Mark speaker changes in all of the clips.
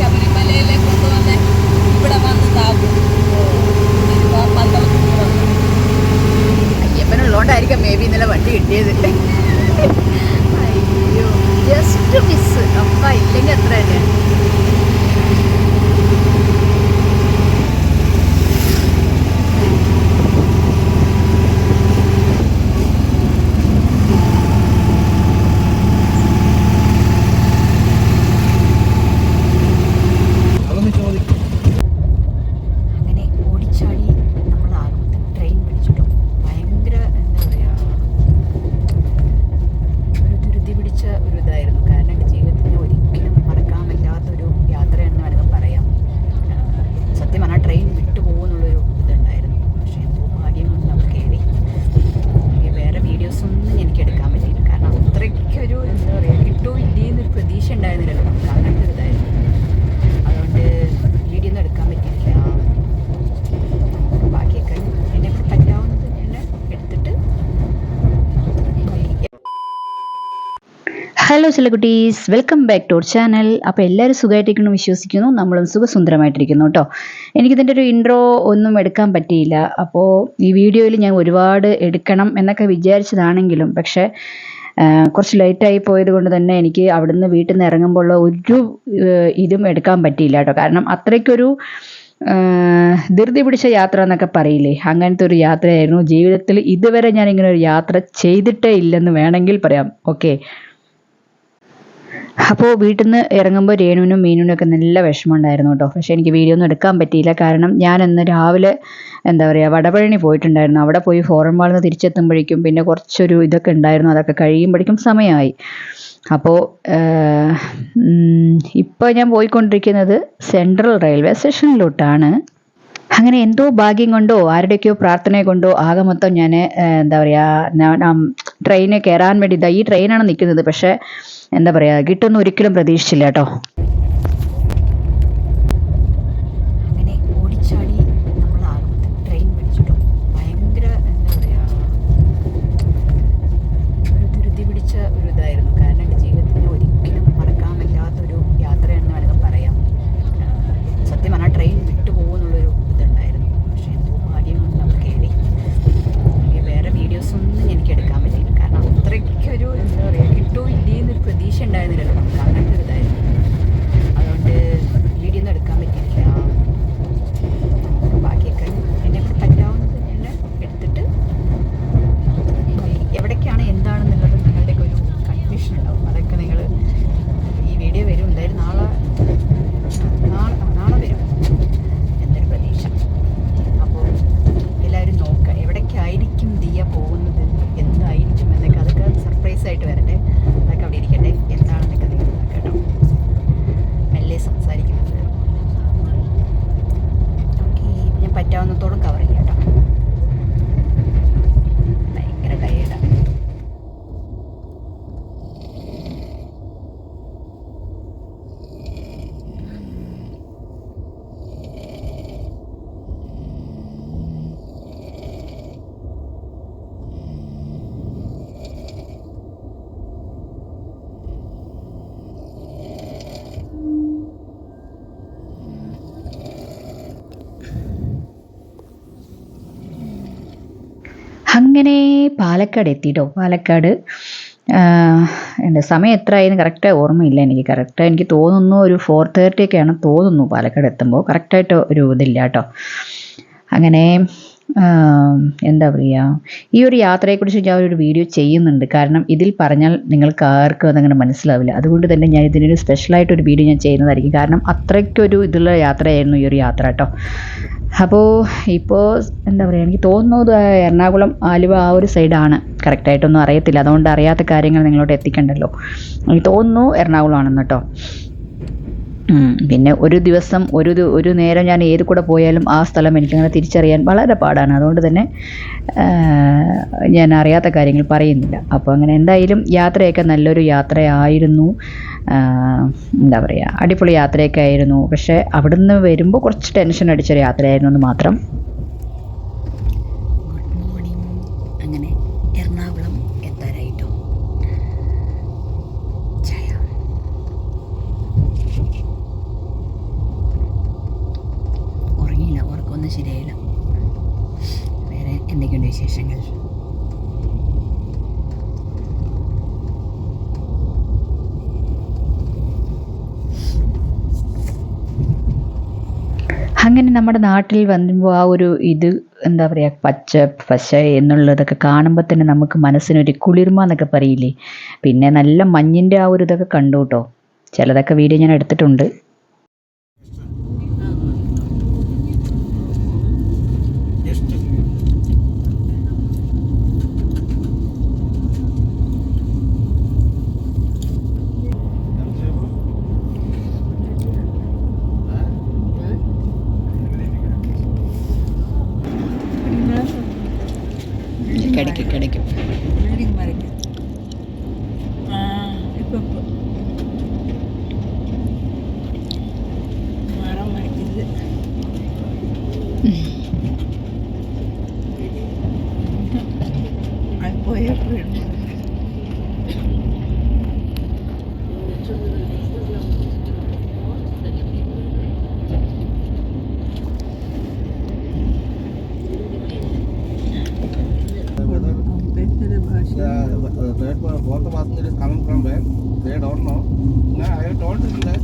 Speaker 1: ശബരിമലയിലെ കൊണ്ടുവന്ന് ഇവിടെ വന്ന് താക്കും ഇപ്പൊ പന്തളത്ത് വന്നു.
Speaker 2: അയ്യപ്പനുള്ളതുകൊണ്ടായിരിക്കാം മേ ബി ഇന്നലെ വണ്ടി കിട്ടിയത്. അയ്യോ ജസ്റ്റ് മിസ് അപ്പ ഇല്ലെങ്കിൽ അത്ര തന്നെ
Speaker 3: അതൊന്ന് ചോദിക്കും
Speaker 2: അങ്ങനെ ഓടിച്ചാടി നമ്മൾ ആകുമ്പോൾ ട്രെയിൻ പിടിച്ചിട്ടോ ഭയങ്കര എന്താ പറയുക ഒരു ധൃതി പിടിച്ച ഒരു ഇതായിരുന്നു കാരണം എന്റെ ജീവിതത്തിൽ ഒരിക്കലും മറക്കാൻ പറ്റാത്തൊരു യാത്രയെന്ന് വേണമെങ്കിൽ പറയാം സത്യം പറഞ്ഞാൽ ട്രെയിൻ വിട്ടുപോകുന്നുള്ളൊരു ഇതുണ്ടായിരുന്നു പക്ഷേ എന്തോ ഭാഗ്യം കൊണ്ട് നമ്മൾ കയറി ഈ വേറെ വീഡിയോസൊന്നും എനിക്ക് എടുക്കാൻ പറ്റിയില്ല കാരണം അത്രയ്ക്കൊരു എന്താ പറയുക കിട്ടുമോ ഇല്ലേ എന്നൊരു പ്രതീക്ഷ ഉണ്ടായിരുന്നില്ലല്ലോ നമുക്ക് അങ്ങനത്തെ ഒരു ഇതായിരുന്നു അതുകൊണ്ട് വീഡിയോ ഒന്നും എടുക്കാൻ പറ്റിയില്ല ബാക്കിയൊക്കെ എന്നെ കൊണ്ട് പറ്റാവുന്നത് ഞാൻ എടുത്തിട്ട്
Speaker 4: ഹലോ ചില കുട്ടീസ് welcome back to our channel അപ്പോൾ എല്ലാവരും സുഖമായിട്ടിരിക്കുന്നു വിശ്വസിക്കുന്നു. നമ്മളും സുഖസുന്ദരമായിട്ടിരിക്കുന്നു കേട്ടോ. എനിക്കിതിന്റെ ഒരു ഇൻട്രോ ഒന്നും എടുക്കാൻ പറ്റിയില്ല. അപ്പോൾ ഈ വീഡിയോയിൽ ഞാൻ ഒരുപാട് എടുക്കണം എന്നൊക്കെ വിചാരിച്ചതാണെങ്കിലും പക്ഷേ കുറച്ച് ലേറ്റായി പോയത് കൊണ്ട് തന്നെ എനിക്ക് അവിടുന്ന് വീട്ടിൽ നിന്ന് ഇറങ്ങുമ്പോൾ ഒരു ഇതും എടുക്കാൻ പറ്റിയില്ല കേട്ടോ. കാരണം അത്രയ്ക്കൊരു ധൃതി പിടിച്ച യാത്ര എന്നൊക്കെ പറയില്ലേ? അങ്ങനത്തെ ഒരു യാത്രയായിരുന്നു. ജീവിതത്തിൽ ഇതുവരെ ഞാൻ ഇങ്ങനെ ഒരു യാത്ര ചെയ്തിട്ടേ ഇല്ലെന്ന് വേണമെങ്കിൽ പറയാം. ഓക്കെ അപ്പോൾ വീട്ടിൽ നിന്ന് ഇറങ്ങുമ്പോൾ രേണുവിനും മീനുവിനും ഒക്കെ നല്ല വിഷമം ഉണ്ടായിരുന്നു കേട്ടോ. പക്ഷേ എനിക്ക് വീഡിയോ ഒന്നും എടുക്കാൻ പറ്റിയില്ല. കാരണം ഞാൻ ഇന്ന് രാവിലെ എന്താ പറയുക വടപഴനി പോയിട്ടുണ്ടായിരുന്നു. അവിടെ പോയി ഫോറൻ മാളിൽ നിന്ന് തിരിച്ചെത്തുമ്പോഴേക്കും പിന്നെ കുറച്ചൊരു ഇതൊക്കെ ഉണ്ടായിരുന്നു. അതൊക്കെ കഴിയുമ്പോഴേക്കും സമയമായി. അപ്പോൾ ഇപ്പോൾ ഞാൻ പോയിക്കൊണ്ടിരിക്കുന്നത് സെൻട്രൽ റെയിൽവേ സ്റ്റേഷനിലോട്ടാണ് അങ്ങനെ എന്തോ ഭാഗ്യം കൊണ്ടോ ആരുടെയൊക്കെയോ പ്രാർത്ഥന കൊണ്ടോ ആകെ മൊത്തം ഞാൻ എന്താ പറയുക ട്രെയിനിൽ കയറാൻ വേണ്ടി ഈ ട്രെയിനാണ് നിൽക്കുന്നത്. പക്ഷേ എന്താ പറയുക കിട്ടുമെന്ന് ഒരിക്കലും പ്രതീക്ഷിച്ചില്ല കേട്ടോ
Speaker 2: അങ്ങനെ ഓടിച്ചാടി നമ്മൾ ആകുമ്പോൾ ട്രെയിൻ പിടിച്ചിട്ടോ ഭയങ്കര എന്താ പറയുക ഒരു ധൃതി പിടിച്ച ഒരു ഇതായിരുന്നു കാരണം എന്റെ ജീവിതത്തിൽ ഒരിക്കലും മറക്കാൻ പറ്റാത്തൊരു യാത്രയെന്ന് വേണമെങ്കിൽ പറയാം സത്യം പറഞ്ഞാൽ ട്രെയിൻ വിട്ടുപോകുന്നുള്ളൊരു ഇതുണ്ടായിരുന്നു പക്ഷേ എന്തോ ഭാഗ്യം കൊണ്ട് നമ്മൾ കയറി ഈ വേറെ വീഡിയോസൊന്നും എനിക്ക് എടുക്കാൻ പറ്റിയില്ല കാരണം അത്രയ്ക്കൊരു എന്താ പറയുക കിട്ടുമോ ഇല്ലേ എന്നൊരു പ്രതീക്ഷ ഉണ്ടായിരുന്നില്ലല്ലോ നമുക്ക് അങ്ങനത്തെ ഒരു ഇതായിരുന്നു അതുകൊണ്ട് വീഡിയോ ഒന്നും എടുക്കാൻ പറ്റിയില്ല ബാക്കിയൊക്കെ എന്നെ കൊണ്ട് പറ്റാവുന്നത് ഞാൻ എടുത്തിട്ട് എവിടേക്കാണ് എന്താണെന്നുള്ളത് നിങ്ങളുടെയൊക്കെ ഒരു കൺഫ്യൂഷൻ ഉണ്ടാവും അതൊക്കെ നിങ്ങൾ ഈ വീഡിയോ വരും എന്തായാലും നാളെ നാളെ ആ, നാളെ വരും എന്നൊരു പ്രതീക്ഷ അപ്പോൾ എല്ലാവരും നോക്കുക എവിടേക്കായിരിക്കും ദിയ പോകുന്നത് എന്തായിരിക്കും എന്നൊക്കെ അതൊക്കെ സർപ്രൈസ് ആയിട്ട് വരട്ടെ അതൊക്കെ അവിടെ ഇരിക്കട്ടെ എന്താണെന്നൊക്കെ നിങ്ങൾ നോക്കാം കേട്ടോ മെല്ലെ സംസാരിക്കുന്നത് ഓക്കെ ഞാൻ പറ്റാവുന്നത്തോളം കവർ ചെയ്യാം കേട്ടോ ഭയങ്കര ടയേർഡാണ്
Speaker 4: അങ്ങനെ പാലക്കാട് എത്തിട്ടോ. പാലക്കാട് എന്റെ സമയം എത്രയായിരുന്നു കറക്റ്റായി ഓർമ്മയില്ല എനിക്ക്. കറക്റ്റ് എനിക്ക് തോന്നുന്നു ഒരു ഫോർ തേർട്ടി ഒക്കെയാണ് തോന്നുന്നു പാലക്കാട് എത്തുമ്പോൾ. കറക്റ്റായിട്ട് ഒരു ഇതില്ല കേട്ടോ. അങ്ങനെ എന്താ പറയുക ഈ ഒരു യാത്രയെക്കുറിച്ച് ഞാൻ ഒരു വീഡിയോ ചെയ്യുന്നുണ്ട്. കാരണം ഇതിൽ പറഞ്ഞാൽ നിങ്ങൾക്ക് ആർക്കും അതങ്ങനെ മനസ്സിലാവില്ല. അതുകൊണ്ട് തന്നെ ഞാൻ ഇതിനൊരു സ്പെഷ്യലായിട്ടൊരു വീഡിയോ ഞാൻ ചെയ്യുന്നതായിരിക്കും. കാരണം അത്രയ്ക്കൊരു ഇതുള്ള യാത്രയായിരുന്നു ഈ ഒരു യാത്ര കേട്ടോ. അപ്പോൾ ഇപ്പോൾ എന്താ പറയുക എനിക്ക് തോന്നുന്നത് എറണാകുളം ആലുവ ആ ഒരു സൈഡാണ്. കറക്റ്റായിട്ടൊന്നും അറിയത്തില്ല. അതുകൊണ്ട് അറിയാത്ത കാര്യങ്ങൾ നിങ്ങളോട് എത്തിക്കണ്ടല്ലോ. എനിക്ക് തോന്നുന്നു എറണാകുളമാണെന്ന് കേട്ടോ. പിന്നെ ഒരു ദിവസം ഒരു ഒരു നേരം ഞാൻ ഏത് കൂടെ പോയാലും ആ സ്ഥലം എനിക്കങ്ങനെ തിരിച്ചറിയാൻ വളരെ പാടാണ്. അതുകൊണ്ട് തന്നെ ഞാൻ അറിയാത്ത കാര്യങ്ങൾ പറയുന്നില്ല. അപ്പോൾ അങ്ങനെ എന്തായാലും യാത്രയൊക്കെ നല്ലൊരു യാത്രയായിരുന്നു. എന്താ പറയുക അടിപൊളി യാത്രയൊക്കെ ആയിരുന്നു. പക്ഷേ അവിടുന്ന് വരുമ്പോൾ കുറച്ച് ടെൻഷൻ അടിച്ചൊരു യാത്രയായിരുന്നു എന്ന് മാത്രം
Speaker 2: ഗുഡ് മോർണിംഗ് അങ്ങനെ എറണാകുളം എത്താനായിട്ടോ ചായ
Speaker 4: അങ്ങനെ നമ്മുടെ നാട്ടിൽ വരുമ്പോൾ ആ ഒരു ഇത് എന്താ പറയുക പച്ച പശ എന്നുള്ളതൊക്കെ കാണുമ്പോൾ തന്നെ നമുക്ക് മനസ്സിനൊരു കുളിർമ എന്നൊക്കെ പറയില്ലേ? പിന്നെ നല്ല മഞ്ഞിന്റെ ആ ഒരു ഇതൊക്കെ കണ്ടു കേട്ടോ. ചിലതൊക്കെ വീഡിയോ ഞാൻ എടുത്തിട്ടുണ്ട്.
Speaker 3: Coming from where? They don't know. No, I told them that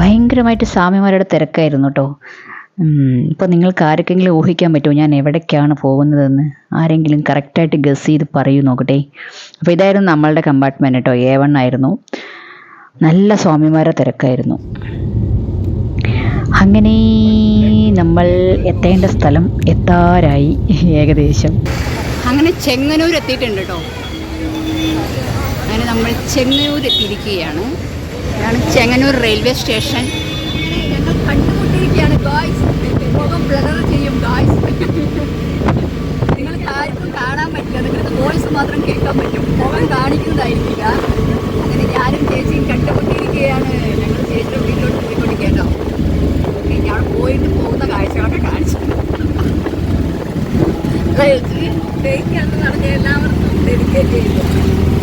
Speaker 4: ഭയങ്കരമായിട്ട് സ്വാമിമാരുടെ തിരക്കായിരുന്നു കേട്ടോ. ഇപ്പോൾ നിങ്ങൾക്ക് ആർക്കെങ്കിലും ഊഹിക്കാൻ പറ്റുമോ ഞാൻ എവിടേക്കാണ് പോകുന്നതെന്ന്? ആരെങ്കിലും കറക്റ്റായിട്ട് ഗസ് ചെയ്ത് പറയൂ നോക്കട്ടെ. അപ്പോൾ ഇതായിരുന്നു നമ്മളുടെ കമ്പാർട്ട്മെന്റ് കേട്ടോ. എ വൺ ആയിരുന്നു. നല്ല സ്വാമിമാരുടെ തിരക്കായിരുന്നു. അങ്ങനെ നമ്മൾ എത്തേണ്ട സ്ഥലം എത്താറായി ഏകദേശം.
Speaker 2: അങ്ങനെ ചെങ്ങന്നൂർ എത്തിയിട്ടുണ്ട് കേട്ടോ അങ്ങനെ നമ്മൾ ചെങ്ങന്നൂർ എത്തിയിരിക്കുകയാണ്. ഇതാണ് ചെങ്ങന്നൂർ റെയിൽവേ സ്റ്റേഷൻ. ഗായ്സ് മുഖം ബ്ലർ ചെയ്യും ഗായ്സ് നിങ്ങൾക്ക് ആർക്കും കാണാൻ പറ്റില്ല. നിങ്ങൾക്ക് വോയിസ് മാത്രം കേൾക്കാൻ പറ്റും. മുഖം കാണിക്കുന്നതായിരിക്കില്ല. അങ്ങനെ ഞാനും ചേച്ചിയും കണ്ടുകൊണ്ടിരിക്കുകയാണ് ഞങ്ങൾ ചേച്ചിയുടെ വീട്ടിലോട്ട് പോയിക്കൊണ്ടിരിക്കേട്ടോ ഓക്കെ ഞാൻ പോയിട്ട് കാഴ്ചകളൊക്കെ കാണിച്ചു
Speaker 1: ഫേക്കാന്ന് പറഞ്ഞ എല്ലാവർക്കും ഡെഡിക്കേറ്റ് ചെയ്തു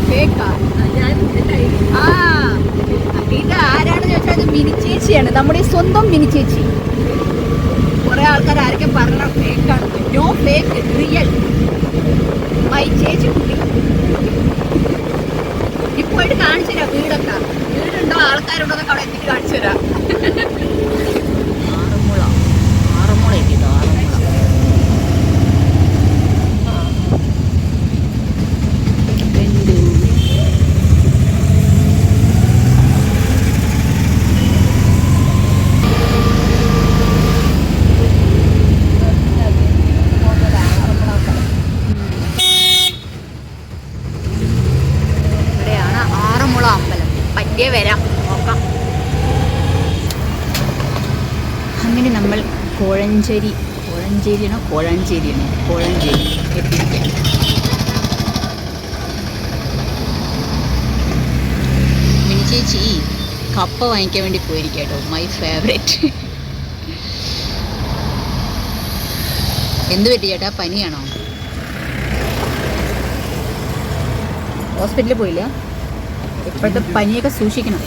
Speaker 2: കേക്കാ
Speaker 1: ഞാൻ
Speaker 2: ആ ഇത് ആരാണെന്ന് ചോദിച്ചാൽ അത് മിനി ചേച്ചിയാണ് നമ്മുടെ സ്വന്തം മിനി ചേച്ചി കുറെ ആൾക്കാർ ആരൊക്കെ പറഞ്ഞ ഫേക്കാണ് നോ ഫേക്ക് റിയൽ മൈ ചേച്ചി കുട്ടി. ഇപ്പോയിട്ട് കാണിച്ചു തരാം വീടൊക്കെ. വീടുണ്ടോ? ആൾക്കാരുണ്ടോ? എന്നൊക്കെ അവിടെ എത്തിയിട്ട് കാണിച്ചു തരാം. പറ്റിയ വരാം. നോക്കാം. അങ്ങനെ നമ്മൾ കോഴഞ്ചേരി കോഴഞ്ചേരിയാണോ? കോഴാഞ്ചേരിയാണോ? കോഴഞ്ചേരി. എത്തിയിരിക്കുകയാണ് മിനി ചേച്ചി കപ്പ വാങ്ങിക്കാൻ വേണ്ടി പോയിരിക്കട്ടോ കേട്ടോ. മൈ ഫേവറേറ്റ് എന്ത് പറ്റി ചേട്ടാ? പനിയാണോ? ഹോസ്പിറ്റലിൽ പോയില്ല. ഇപ്പോഴത്തെ പനിയൊക്കെ സൂക്ഷിക്കണം.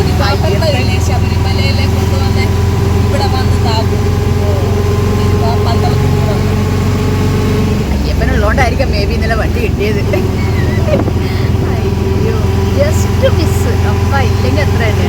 Speaker 3: ഇരുപത്തൊമ്പതിലെ
Speaker 1: ശബരിമലയിലെ കൊണ്ടുവന്ന് ഇവിടെ വന്ന് താകും പന്തളത്തിൽ വന്നു
Speaker 2: അയ്യപ്പനുള്ളതുകൊണ്ടായിരിക്കും മേ ബി ഇന്നലെ വണ്ടി കിട്ടിയതില്ലേ അയ്യോ ജസ്റ്റ് മിസ് അപ്പ ഇല്ലെങ്കിൽ എത്ര തന്നെ